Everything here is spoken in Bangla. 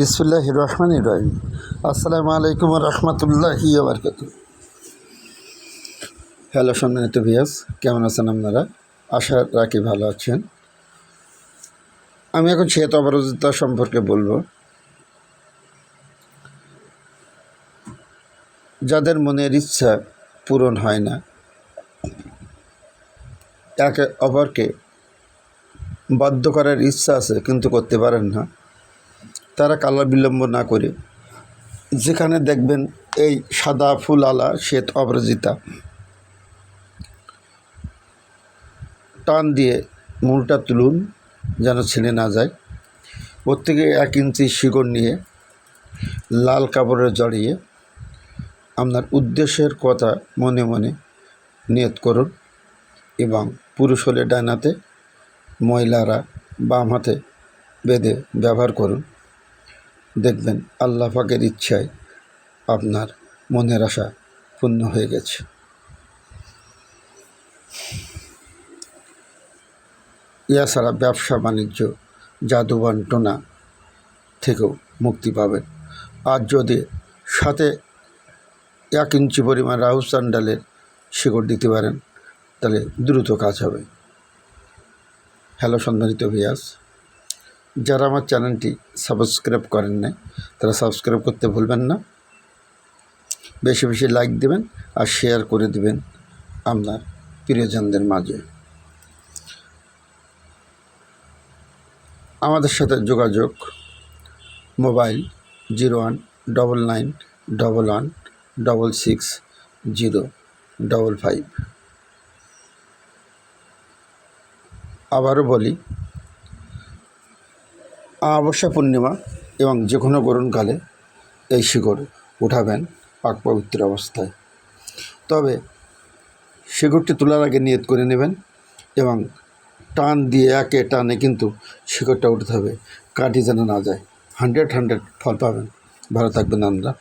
বিসমুল্লাহ রহমান রহিম। আসসালামু আলাইকুম রহমতুল্লাহি বারকাত হ্যালো সম্মানিত ভিয়াস কেমন আছেন আপনারা? আশা রাখি ভালো আছেন। আমি এখন সেত অবরোধিতা সম্পর্কে বলব। যাদের মনের ইচ্ছা পূরণ হয় না, একে অপরকে বাধ্য করার ইচ্ছা আছে, কিন্তু করতে পারেন না। তারা কালার বিলম্ব না করে। যেখানে দেখবেন এই সাদা ফুল আলা শ্বেত অপরাজিতা টান দিয়ে মূলটা তুলুন যেন ছিঁড়ে না যায়। ওর থেকে এক ইঞ্চি শিকড় নিয়ে লাল কাপড়ে জড়িয়ে আপনার উদ্দেশ্যের কথা মনে মনে নিয়ত করুন এবং পুরুষ হলে ডান হাতে মহিলারা বাম হাতে বেঁধে ব্যবহার করুন। দেখবেন আল্লাহ পাকের ইচ্ছায় আপনার মনের আশা পূর্ণ হয়ে গেছে। এছাড়া ব্যবসা বাণিজ্য জাদু বন্টনা থেকেও মুক্তি পাবেন। আর যদি সাথে এক ইঞ্চি পরিমাণ রাহু স্যান্ডালের শিকড় দিতে পারেন, তাহলে দ্রুত কাজ হবে। হ্যালো সম্মানিত ভিয়াস যারা আমার চ্যানেলটি সাবস্ক্রাইব করেন নাই, তারা সাবস্ক্রাইব করতে ভুলবেন না। বেশি বেশি লাইক দেবেন আর শেয়ার করে দেবেন আপনার প্রিয়জনদের মাঝে। আমাদের সাথে যোগাযোগ mobile zero one double nine double one double six zero double five. আবারও বলি অমাবস্যা পূর্ণিমা এবং যে কোনো গরমকালে এই শিকড় উঠাবেন পাক পবিত্র অবস্থায়। তবে শিকড়টি তোলার আগে নিয়ত করে নেবেন এবং টান দিয়ে একে টানে কিন্তু শিকড়টা উঠতে হবে। কাটি যেন না যায়। হান্ড্রেড হান্ড্রেড ফল পাবেন। ভালো থাকবেন আমরা